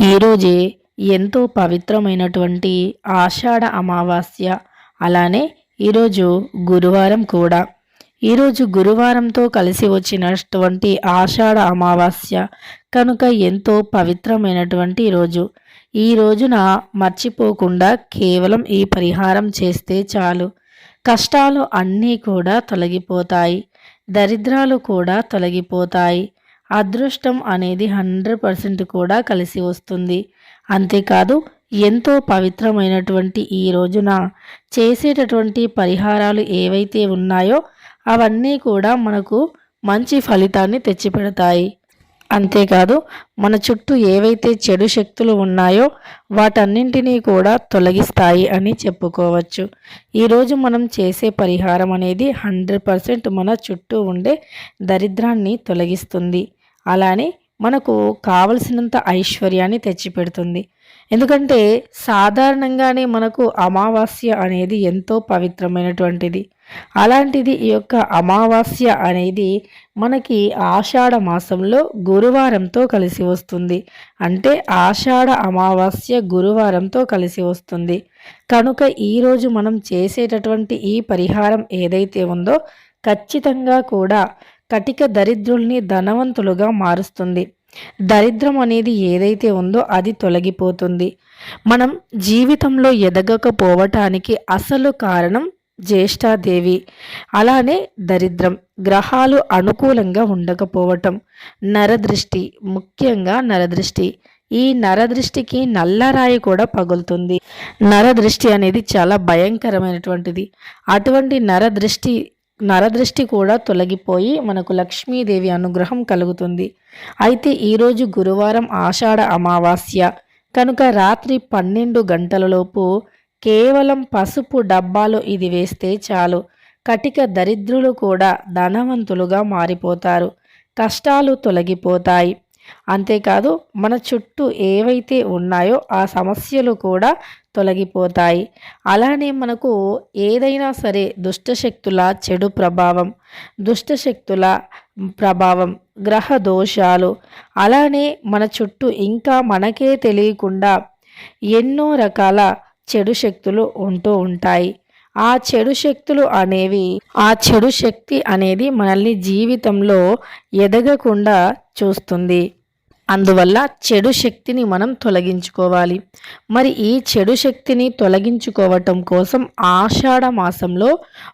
ఈరోజే ఎంతో పవిత్రమైనటువంటి ఆషాఢ అమావాస్య. అలానే ఈరోజు గురువారం కూడా. ఈరోజు గురువారంతో కలిసి వచ్చినటువంటి ఆషాఢ అమావాస్య కనుక ఎంతో పవిత్రమైనటువంటి రోజు. ఈ రోజున మర్చిపోకుండా కేవలం ఈ పరిహారం చేస్తే చాలు. కష్టాలు అన్నీ కూడా తొలగిపోతాయి. దరిద్రాలు కూడా తొలగిపోతాయి. అదృష్టం అనేది హండ్రెడ్ పర్సెంట్ కూడా కలిసి వస్తుంది. అంతేకాదు ఎంతో పవిత్రమైనటువంటి ఈ రోజున చేసేటటువంటి పరిహారాలు ఏవైతే ఉన్నాయో అవన్నీ కూడా మనకు మంచి ఫలితాన్ని తెచ్చిపెడతాయి. అంతేకాదు మన చుట్టూ ఏవైతే చెడు శక్తులు ఉన్నాయో వాటన్నింటినీ కూడా తొలగిస్తాయి అని చెప్పుకోవచ్చు. ఈరోజు మనం చేసే పరిహారం అనేది హండ్రెడ్ పర్సెంట్ మన చుట్టూ ఉండే దరిద్రాన్ని తొలగిస్తుంది. అలానే మనకు కావలసినంత ఐశ్వర్యాన్ని తెచ్చిపెడుతుంది. ఎందుకంటే సాధారణంగానే మనకు అమావాస్య అనేది ఎంతో పవిత్రమైనటువంటిది. అలాంటిది ఈ యొక్క అమావాస్య అనేది మనకి ఆషాఢ మాసంలో గురువారంతో కలిసి వస్తుంది. అంటే ఆషాఢ అమావాస్య గురువారంతో కలిసి వస్తుంది. కనుక ఈరోజు మనం చేసేటటువంటి ఈ పరిహారం ఏదైతే ఉందో ఖచ్చితంగా కూడా కటిక దరిద్రుల్ని ధనవంతులుగా మారుస్తుంది. దరిద్రం అనేది ఏదైతే ఉందో అది తొలగిపోతుంది. మనం జీవితంలో ఎదగకపోవటానికి అసలు కారణం జ్యేష్ఠాదేవి. అలానే దరిద్రం గ్రహాలు అనుకూలంగా ఉండకపోవటం నరదృష్టి ముఖ్యంగా నరదృష్టి. ఈ నరదృష్టికి నల్లరాయి కూడా పగులుతుంది. నరదృష్టి అనేది చాలా భయంకరమైనటువంటిది. అటువంటి నరదృష్టి నరదృష్టి కూడా తొలగిపోయి మనకు లక్ష్మీదేవి అనుగ్రహం కలుగుతుంది. అయితే ఈరోజు గురువారం ఆషాఢ అమావాస్య. కనుక రాత్రి పన్నెండు గంటలలోపు కేవలం పసుపు డబ్బాలో ఇది వేస్తే చాలు. కటిక దరిద్రులు కూడా ధనవంతులుగా మారిపోతారు. కష్టాలు తొలగిపోతాయి. అంతేకాదు మన చుట్టూ ఏవైతే ఉన్నాయో ఆ సమస్యలు కూడా తొలగిపోతాయి. అలానే మనకు ఏదైనా సరే దుష్టశక్తుల చెడు ప్రభావం దుష్టశక్తుల ప్రభావం గ్రహ దోషాలు అలానే మన చుట్టూ ఇంకా మనకే తెలియకుండా ఎన్నో రకాల చెడు శక్తులు ఉంటూ ఉంటాయి. ఆ చెడు శక్తులు అనేవి ఆ చెడు శక్తి అనేది మనల్ని జీవితంలో ఎదగకుండా చూస్తుంది. అందువల్ల చెడు శక్తిని మనం తొలగించుకోవాలి. మరి ఈ చెడు శక్తిని తొలగించుకోవటం కోసం ఆషాఢ మాసంలో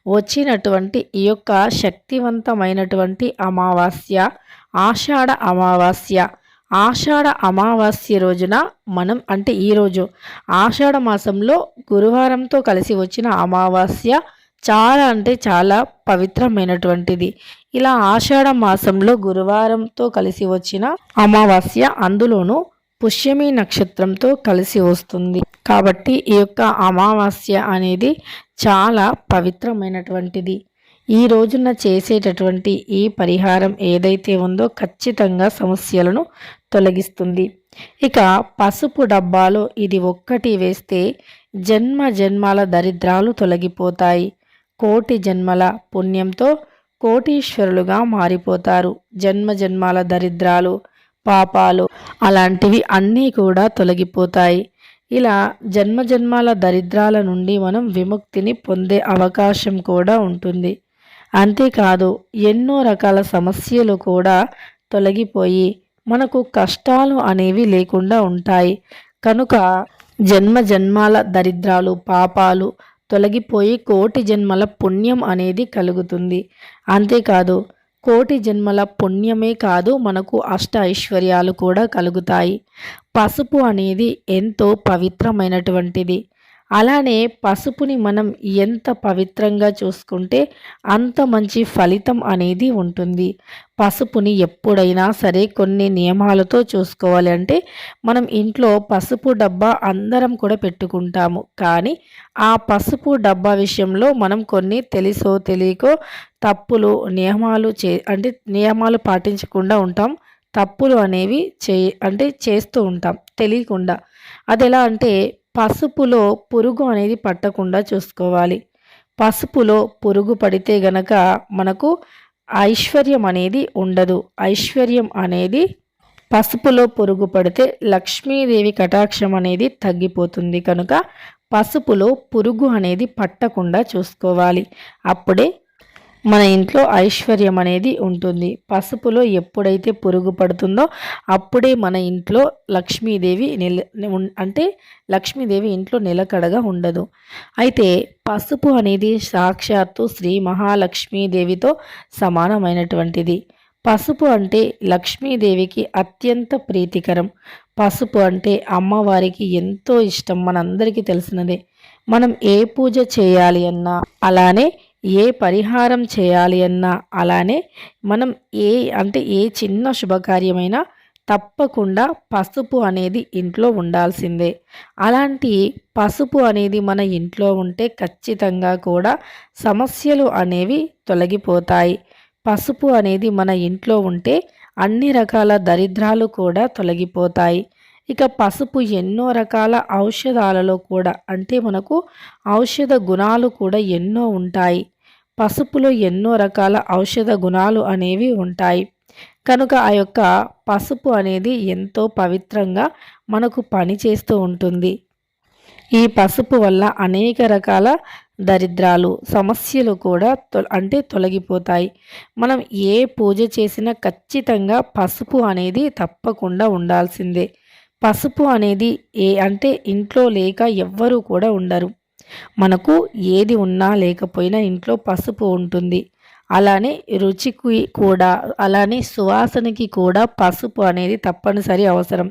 వచ్చినటువంటి ఈ యొక్క శక్తివంతమైనటువంటి అమావాస్య ఆషాఢ అమావాస్య ఆషాఢ అమావాస్య రోజున మనం అంటే ఈరోజు ఆషాఢ మాసంలో గురువారంతో కలిసి వచ్చిన అమావాస్య చాలా అంటే చాలా పవిత్రమైనటువంటిది. ఇలా ఆషాఢ మాసంలో గురువారంతో కలిసి వచ్చిన అమావాస్య అందులోనూ పుష్యమి నక్షత్రంతో కలిసి వస్తుంది. కాబట్టి ఈ యొక్క అమావాస్య అనేది చాలా పవిత్రమైనటువంటిది. ఈ రోజున చేసేటటువంటి ఈ పరిహారం ఏదైతే ఉందో ఖచ్చితంగా సమస్యలను తొలగిస్తుంది. ఇక పసుపు డబ్బాలో ఇది ఒక్కటి వేస్తే జన్మ జన్మాల దరిద్రాలు తొలగిపోతాయి. కోటి జన్మల పుణ్యంతో కోటీశ్వరులుగా మారిపోతారు. జన్మ జన్మాల దరిద్రాలు పాపాలు అలాంటివి అన్నీ కూడా తొలగిపోతాయి. ఇలా జన్మ జన్మాల దరిద్రాల నుండి మనం విముక్తిని పొందే అవకాశం కూడా ఉంటుంది. అంతేకాదు ఎన్నో రకాల సమస్యలు కూడా తొలగిపోయి మనకు కష్టాలు అనేవి లేకుండా ఉంటాయి. కనుక జన్మ జన్మాల దరిద్రాలు పాపాలు తొలగిపోయి కోటి జన్మల పుణ్యం అనేది కలుగుతుంది. అంతేకాదు కోటి జన్మల పుణ్యమే కాదు మనకు అష్ట ఐశ్వర్యాలు కూడా కలుగుతాయి. పసుపు అనేది ఎంతో పవిత్రమైనటువంటిది. అలానే పసుపుని మనం ఎంత పవిత్రంగా చూసుకుంటే అంత మంచి ఫలితం అనేది ఉంటుంది. పసుపుని ఎప్పుడైనా సరే కొన్ని నియమాలతో చూసుకోవాలి అంటే మనం ఇంట్లో పసుపు డబ్బా అందరం కూడా పెట్టుకుంటాము. కానీ ఆ పసుపు డబ్బా విషయంలో మనం కొన్ని తెలుసో తెలియకో తప్పులు నియమాలు చే అంటే నియమాలు పాటించకుండా ఉంటాం. తప్పులు అనేవి చే అంటే చేస్తూ ఉంటాం తెలియకుండా. అది ఎలా అంటే పసుపులో పురుగు అనేది పట్టకుండా చూసుకోవాలి. పసుపులో పురుగు పడితే గనక మనకు ఐశ్వర్యం అనేది ఉండదు. ఐశ్వర్యం అనేది పసుపులో పురుగు పడితే లక్ష్మీదేవి కటాక్షం అనేది తగ్గిపోతుంది. కనుక పసుపులో పురుగు అనేది పట్టకుండా చూసుకోవాలి. అప్పుడే మన ఇంట్లో ఐశ్వర్యం అనేది ఉంటుంది. పసుపులో ఎప్పుడైతే పురుగు పడుతుందో అప్పుడే మన ఇంట్లో లక్ష్మీదేవి నిల అంటే లక్ష్మీదేవి ఇంట్లో నిలకడగా ఉండదు. అయితే పసుపు అనేది సాక్షాత్తు శ్రీ మహాలక్ష్మీదేవితో సమానమైనటువంటిది. పసుపు అంటే లక్ష్మీదేవికి అత్యంత ప్రీతికరం. పసుపు అంటే అమ్మవారికి ఎంతో ఇష్టం మనందరికీ తెలిసినదే. మనం ఏ పూజ చేయాలి అన్నా అలానే ఏ పరిహారం చేయాలి అన్నా అలానే మనం ఏ అంటే ఏ చిన్న శుభకార్యమైనా తప్పకుండా పసుపు అనేది ఇంట్లో ఉండాల్సిందే. అలాంటి పసుపు అనేది మన ఇంట్లో ఉంటే ఖచ్చితంగా కూడా సమస్యలు అనేవి తొలగిపోతాయి. పసుపు అనేది మన ఇంట్లో ఉంటే అన్ని రకాల దరిద్రాలు కూడా తొలగిపోతాయి. ఇక పసుపు ఎన్నో రకాల ఔషధాలలో కూడా అంటే మనకు ఔషధ గుణాలు కూడా ఎన్నో ఉంటాయి. పసుపులో ఎన్నో రకాల ఔషధ గుణాలు అనేవి ఉంటాయి. కనుక ఆ యొక్క పసుపు అనేది ఎంతో పవిత్రంగా మనకు పనిచేస్తూ ఉంటుంది. ఈ పసుపు వల్ల అనేక రకాల దరిద్రాలు సమస్యలు కూడా అంటే తొలగిపోతాయి. మనం ఏ పూజ చేసినా ఖచ్చితంగా పసుపు అనేది తప్పకుండా ఉండాల్సిందే. పసుపు అనేది ఏ అంటే ఇంట్లో లేక ఎవ్వరూ కూడా ఉండరు. మనకు ఏది ఉన్నా లేకపోయినా ఇంట్లో పసుపు ఉంటుంది. అలానే రుచికి కూడా అలానే సువాసనకి కూడా పసుపు అనేది తప్పనిసరి అవసరం.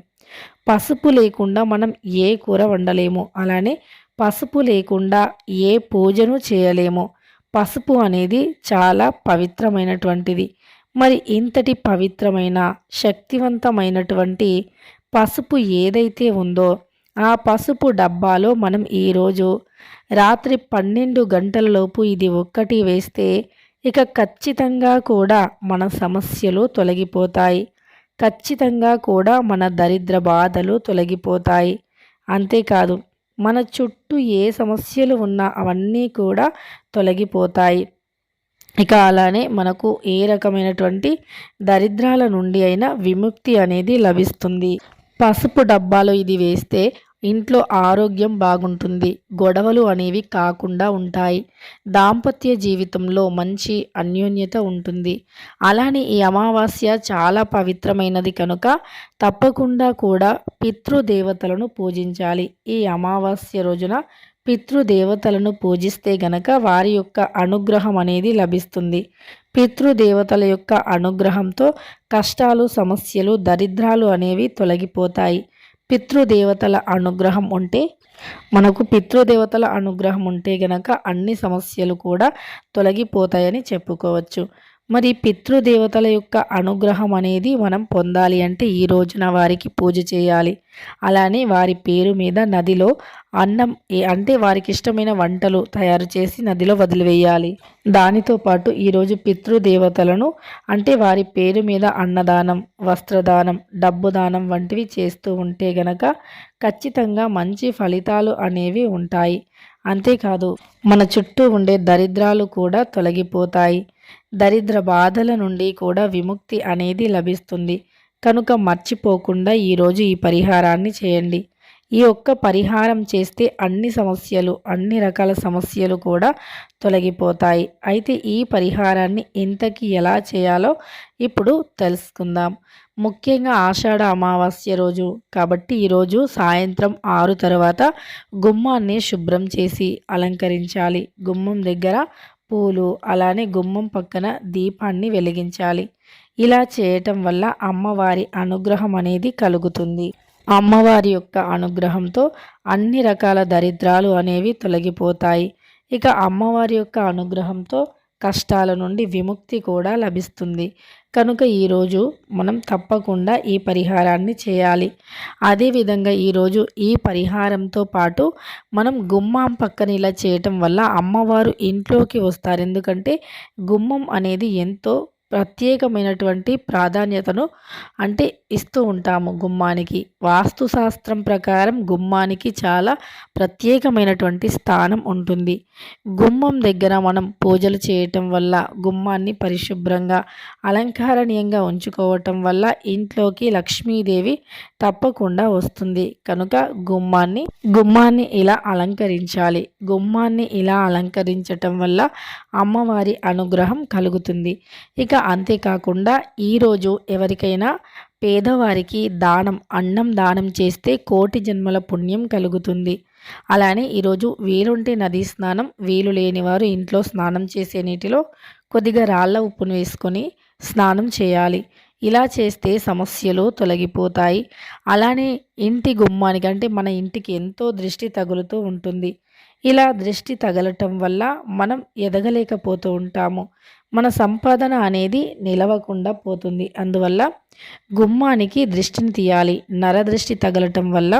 పసుపు లేకుండా మనం ఏ కూర వండలేము. అలానే పసుపు లేకుండా ఏ పూజను చేయలేము. పసుపు అనేది చాలా పవిత్రమైనటువంటిది. మరి ఇంతటి పవిత్రమైన శక్తివంతమైనటువంటి పసుపు ఏదైతే ఉందో ఆ పసుపు డబ్బాలో మనం ఈరోజు రాత్రి పన్నెండు గంటలలోపు ఇది ఒక్కటి వేస్తే ఇక ఖచ్చితంగా కూడా మన సమస్యలు తొలగిపోతాయి. ఖచ్చితంగా కూడా మన దరిద్ర బాధలు తొలగిపోతాయి. అంతేకాదు మన చుట్టూ ఏ సమస్యలు ఉన్నా అవన్నీ కూడా తొలగిపోతాయి. ఇక అలానే మనకు ఏ రకమైనటువంటి దరిద్రాల నుండి అయినా విముక్తి అనేది లభిస్తుంది. పసుపు డబ్బాలో ఇది వేస్తే ఇంట్లో ఆరోగ్యం బాగుంటుంది. గొడవలు అనేవి కాకుండా ఉంటాయి. దాంపత్య జీవితంలో మంచి అన్యోన్యత ఉంటుంది. అలానే ఈ అమావాస్య చాలా పవిత్రమైనది కనుక తప్పకుండా కూడా పితృదేవతలను పూజించాలి. ఈ అమావాస్య రోజున పితృదేవతలను పూజిస్తే గనక వారి యొక్క అనుగ్రహం అనేది లభిస్తుంది. పితృదేవతల యొక్క అనుగ్రహంతో కష్టాలు సమస్యలు దరిద్రాలు అనేవి తొలగిపోతాయి. పితృదేవతల అనుగ్రహం ఉంటే మనకు పితృదేవతల అనుగ్రహం ఉంటే గనక అన్ని సమస్యలు కూడా తొలగిపోతాయని చెప్పుకోవచ్చు. మరి పితృదేవతల యొక్క అనుగ్రహం అనేది మనం పొందాలి అంటే ఈ రోజున వారికి పూజ చేయాలి. అలానే వారి పేరు మీద నదిలో అన్నం అంటే వారికి ఇష్టమైన వంటలు తయారు చేసి నదిలో వదిలివేయాలి. దానితో పాటు ఈరోజు పితృదేవతలను అంటే వారి పేరు మీద అన్నదానం వస్త్రదానం డబ్బు దానం వంటివి చేస్తూ ఉంటే గనక ఖచ్చితంగా మంచి ఫలితాలు అనేవి ఉంటాయి. అంతేకాదు మన చుట్టూ ఉండే దరిద్రాలు కూడా తొలగిపోతాయి. దరిద్ర బాధల నుండి కూడా విముక్తి అనేది లభిస్తుంది. కనుక మర్చిపోకుండా ఈరోజు ఈ పరిహారాన్ని చేయండి. ఈ ఒక్క పరిహారం చేస్తే అన్ని సమస్యలు అన్ని రకాల సమస్యలు కూడా తొలగిపోతాయి. అయితే ఈ పరిహారాన్ని ఇంతకి ఎలా చేయాలో ఇప్పుడు తెలుసుకుందాం. ముఖ్యంగా ఆషాఢ అమావాస్య రోజు. కాబట్టి ఈరోజు సాయంత్రం ఆరు తర్వాత గుమ్మాన్ని శుభ్రం చేసి అలంకరించాలి. గుమ్మం దగ్గర పూలు అలానే గుమ్మం పక్కన దీపాన్ని వెలిగించాలి. ఇలా చేయటం వల్ల అమ్మవారి అనుగ్రహం అనేది కలుగుతుంది. అమ్మవారి యొక్క అనుగ్రహంతో అన్ని రకాల దరిద్రాలు అనేవి తొలగిపోతాయి. ఇక అమ్మవారి యొక్క అనుగ్రహంతో కష్టాల నుండి విముక్తి కూడా లభిస్తుంది. కనుక ఈరోజు మనం తప్పకుండా ఈ పరిహారాన్ని చేయాలి. అదేవిధంగా ఈరోజు ఈ పరిహారంతో పాటు మనం గుమ్మం పక్కన ఇలా చేయటం వల్ల అమ్మవారు ఇంట్లోకి వస్తారు. ఎందుకంటే గుమ్మం అనేది ఎంతో ప్రత్యేకమైనటువంటి ప్రాధాన్యతను అంటే ఇస్తూ ఉంటాము గుమ్మానికి. వాస్తు శాస్త్రం ప్రకారం గుమ్మానికి చాలా ప్రత్యేకమైనటువంటి స్థానం ఉంటుంది. గుమ్మం దగ్గర మనం పూజలు చేయటం వల్ల గుమ్మాన్ని పరిశుభ్రంగా అలంకారణీయంగా ఉంచుకోవటం వల్ల ఇంట్లోకి లక్ష్మీదేవి తప్పకుండా వస్తుంది. కనుక గుమ్మాన్ని గుమ్మాన్ని ఇలా అలంకరించాలి. గుమ్మాన్ని ఇలా అలంకరించటం వల్ల అమ్మవారి అనుగ్రహం కలుగుతుంది. ఇక అంతేకాకుండా ఈరోజు ఎవరికైనా పేదవారికి దానం అన్నం దానం చేస్తే కోటి జన్మల పుణ్యం కలుగుతుంది. అలానే ఈరోజు వీలుంటే నదీ స్నానం వీలు లేని వారు ఇంట్లో స్నానం చేసే నీటిలో కొద్దిగా రాళ్ళ ఉప్పును వేసుకొని స్నానం చేయాలి. ఇలా చేస్తే సమస్యలు తొలగిపోతాయి. అలానే ఇంటి గుమ్మానికి అంటే మన ఇంటికి ఎంతో దృష్టి తగులుతూ ఉంటుంది. ఇలా దృష్టి తగలటం వల్ల మనం ఎదగలేకపోతూ ఉంటాము. మన సంపాదన అనేది నిలవకుండా పోతుంది. అందువల్ల గుమ్మానికి దృష్టిని తీయాలి. నరదృష్టి తగలటం వల్ల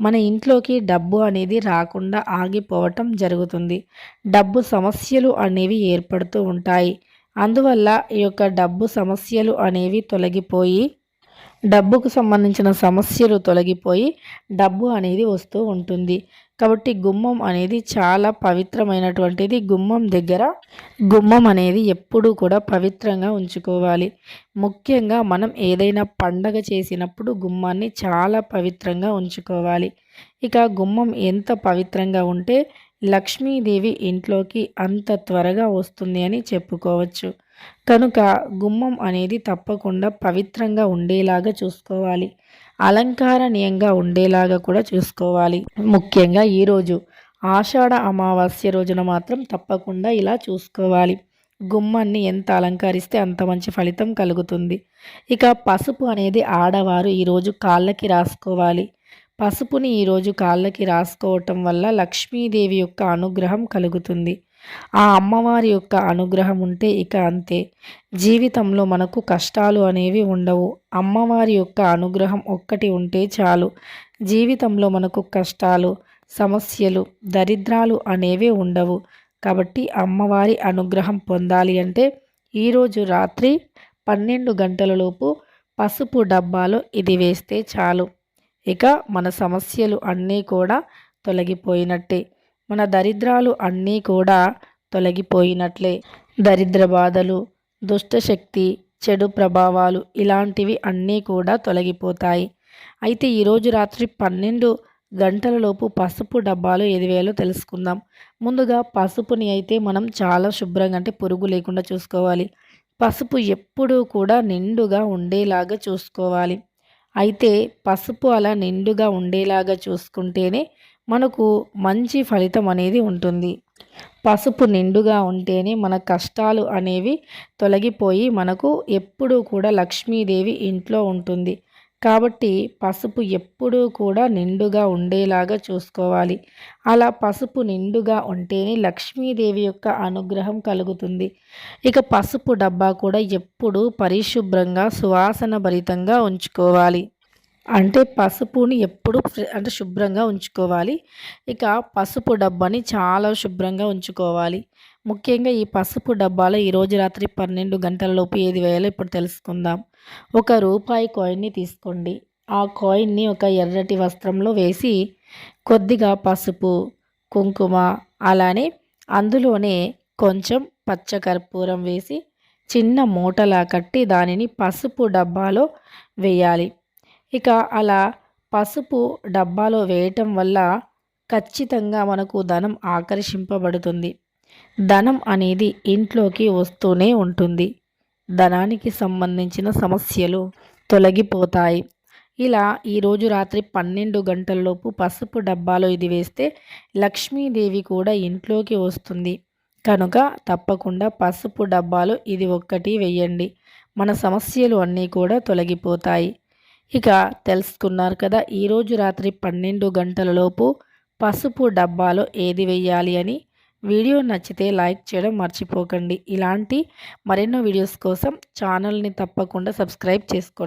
మన ఇంట్లోకి డబ్బు అనేది రాకుండా ఆగిపోవటం జరుగుతుంది. డబ్బు సమస్యలు అనేవి ఏర్పడుతూ ఉంటాయి. అందువల్ల ఈ యొక్క డబ్బు సమస్యలు అనేవి తొలగిపోయి డబ్బుకు సంబంధించిన సమస్యలు తొలగిపోయి డబ్బు అనేది వస్తూ ఉంటుంది. కాబట్టి గుమ్మం అనేది చాలా పవిత్రమైనటువంటిది. గుమ్మం దగ్గర గుమ్మం అనేది ఎప్పుడూ కూడా పవిత్రంగా ఉంచుకోవాలి. ముఖ్యంగా మనం ఏదైనా పండగ చేసినప్పుడు గుమ్మాన్ని చాలా పవిత్రంగా ఉంచుకోవాలి. ఇక గుమ్మం ఎంత పవిత్రంగా ఉంటే లక్ష్మీదేవి ఇంట్లోకి అంత త్వరగా వస్తుంది అని చెప్పుకోవచ్చు. కనుక గుమ్మం అనేది తప్పకుండా పవిత్రంగా ఉండేలాగా చూసుకోవాలి. అలంకారణీయంగా ఉండేలాగా కూడా చూసుకోవాలి. ముఖ్యంగా ఈరోజు ఆషాఢ అమావాస్య రోజున మాత్రం తప్పకుండా ఇలా చూసుకోవాలి. గుమ్మాన్ని ఎంత అలంకరిస్తే అంత మంచి ఫలితం కలుగుతుంది. ఇక పసుపు అనేది ఆడవారు ఈరోజు కాళ్ళకి రాసుకోవాలి. పసుపుని ఈరోజు కాళ్ళకి రాసుకోవటం వల్ల లక్ష్మీదేవి యొక్క అనుగ్రహం కలుగుతుంది. ఆ అమ్మవారి యొక్క అనుగ్రహం ఉంటే ఇక అంతే. జీవితంలో మనకు కష్టాలు అనేవి ఉండవు. అమ్మవారి యొక్క అనుగ్రహం ఒక్కటి ఉంటే చాలు. జీవితంలో మనకు కష్టాలు సమస్యలు దరిద్రాలు అనేవి ఉండవు. కాబట్టి అమ్మవారి అనుగ్రహం పొందాలి అంటే ఈరోజు రాత్రి పన్నెండు గంటలలోపు పసుపు డబ్బాలో ఇది వేస్తే చాలు. ఇక మన సమస్యలు అన్నీ కూడా తొలగిపోయినట్టే. మన దరిద్రాలు అన్నీ కూడా తొలగిపోయినట్లే. దరిద్ర బాధలు దుష్టశక్తి చెడు ప్రభావాలు ఇలాంటివి అన్నీ కూడా తొలగిపోతాయి. అయితే ఈరోజు రాత్రి పన్నెండు గంటలలోపు పసుపు డబ్బాలు ఎదివేయాలో తెలుసుకుందాం. ముందుగా పసుపుని అయితే మనం చాలా శుభ్రంగా అంటే పురుగు లేకుండా చూసుకోవాలి. పసుపు ఎప్పుడూ కూడా నిండుగా ఉండేలాగా చూసుకోవాలి. అయితే పసుపు అలా నిండుగా ఉండేలాగా చూసుకుంటేనే మనకు మంచి ఫలితం అనేది ఉంటుంది. పసుపు నిండుగా ఉంటేనే మన కష్టాలు అనేవి తొలగిపోయి మనకు ఎప్పుడూ కూడా లక్ష్మీదేవి ఇంట్లో ఉంటుంది. కాబట్టి పసుపు ఎప్పుడూ కూడా నిండుగా ఉండేలాగా చూసుకోవాలి. అలా పసుపు నిండుగా ఉంటేనే లక్ష్మీదేవి యొక్క అనుగ్రహం కలుగుతుంది. ఇక పసుపు డబ్బా కూడా ఎప్పుడూ పరిశుభ్రంగా సువాసన భరితంగా ఉంచుకోవాలి. అంటే పసుపుని ఎప్పుడు అంటే శుభ్రంగా ఉంచుకోవాలి. ఇక పసుపు డబ్బాని చాలా శుభ్రంగా ఉంచుకోవాలి. ముఖ్యంగా ఈ పసుపు డబ్బాలో ఈరోజు రాత్రి పన్నెండు గంటలలోపు ఏది వేయాలో ఇప్పుడు తెలుసుకుందాం. ఒక రూపాయి కాయిన్ని తీసుకోండి. ఆ కాయిన్ని ఒక ఎర్రటి వస్త్రంలో వేసి కొద్దిగా పసుపు కుంకుమ అలానే అందులోనే కొంచెం పచ్చకర్పూరం వేసి చిన్న మూటలా కట్టి దానిని పసుపు డబ్బాలో వేయాలి. ఇక అలా పసుపు డబ్బాలో వేయటం వల్ల ఖచ్చితంగా మనకు ధనం ఆకర్షింపబడుతుంది. ధనం అనేది ఇంట్లోకి వస్తూనే ఉంటుంది. ధనానికి సంబంధించిన సమస్యలు తొలగిపోతాయి. ఇలా ఈరోజు రాత్రి పన్నెండు గంటలలోపు పసుపు డబ్బాలో ఇది వేస్తే లక్ష్మీదేవి కూడా ఇంట్లోకి వస్తుంది. కనుక తప్పకుండా పసుపు డబ్బాలో ఇది ఒక్కటి వెయ్యండి మన సమస్యలు అన్నీ కూడా తొలగిపోతాయి. ఇక తెలుసుకున్నారు కదా ఈరోజు రాత్రి పన్నెండు గంటలలోపు పసుపు డబ్బాలో ఏది వెయ్యాలి అని. వీడియో నచ్చితే లైక్ చేయడం మర్చిపోకండి. ఇలాంటి మరెన్నో వీడియోస్ కోసం ఛానల్ని తప్పకుండా సబ్స్క్రైబ్ చేసుకోండి.